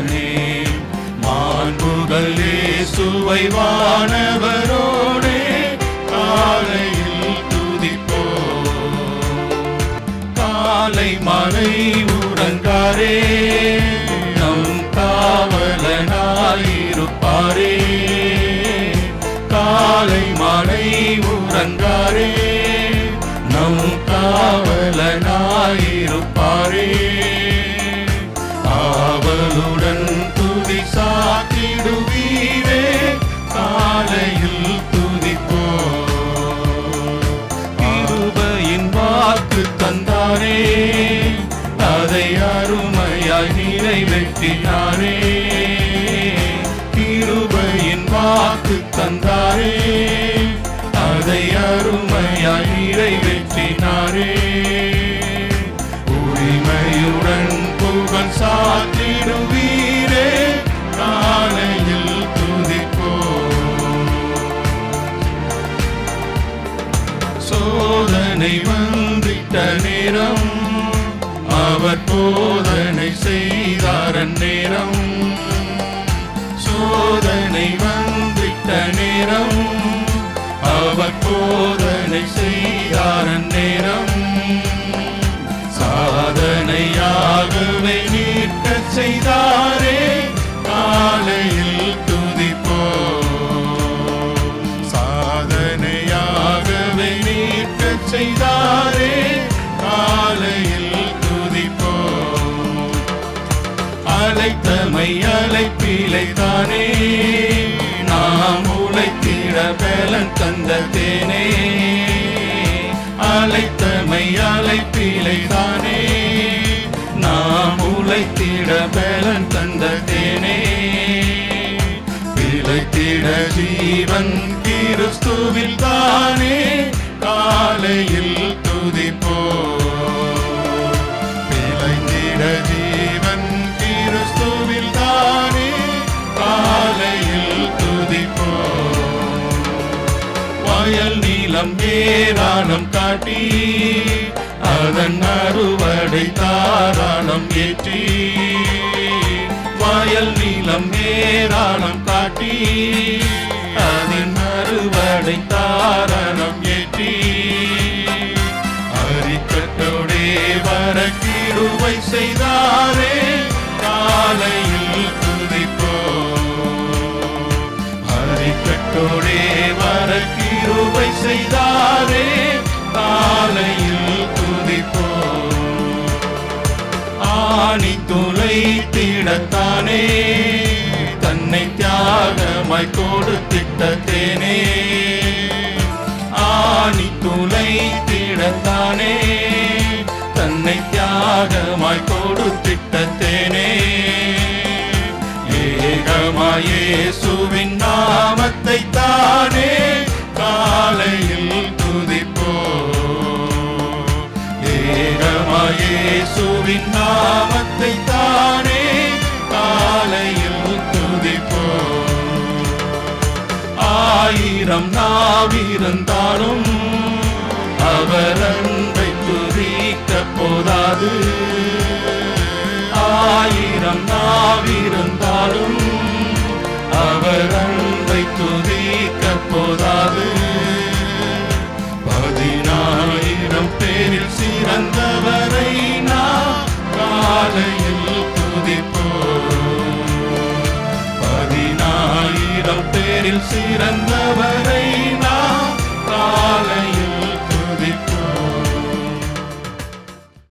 மகனே மாண்புகளே சுவை வானவரோடே காலையில் துதிப்போ காலை மலை உறங்காரே நம் காவலனாயிருப்பாரே காலை மலை உறங்காரே நம் காவலனாய் வாக்கு தந்தாரே அதை அருமையாய் நிறைவேற்றினாரே கிருபையின் வாக்கு தந்தாரே நேரம் அவர் போதனை செய்தார் நேரம் சோதனை வந்திட்ட நேரம் அவர் போ அழைத்தமை அழைப்பிலைதானே நாம் உழைத்திட பேலன் தந்த தேனே. அழைத்தமை அழைப்பிலைதானே நாம் உழைத்திட பேலன் தந்த தேனே. பிழைத்திட ஜீவன் கிறிஸ்துவில் தானே. காலையில் துதிப்போ வயல் நீளம் ஏராளம் காட்டி அதன் அறுவடை தாராளம் ஏற்றி வயல் நீளம் ஏராளம் காட்டி அதன் அறுவடை தாராளம் ஏற்றி அரிக்கட்டோடே வர கிருவை செய்தாரே காலையில் கிருபை செய்தாரே காலையில் துதிப்போ ஆணி துளை திடத்தானே தன்னை தியாகமாய் கொடுத்திட்டத்தேனே ஆணி துளை திடத்தானே தன்னை தியாகமாய் கொடுத்திட்டத்தேனே ஏகமாயே சுவின் நாமத்தை நம் நாவிருந்தாலும் அவர் அன்பை துதிக்க போதாது. ஆயிரம் நாவிருந்தாலும் அவர் அன்பை துதிக்க போதாது. பதினாயிரம் பேரில் சிறந்த பேரில் சிறந்தவரை.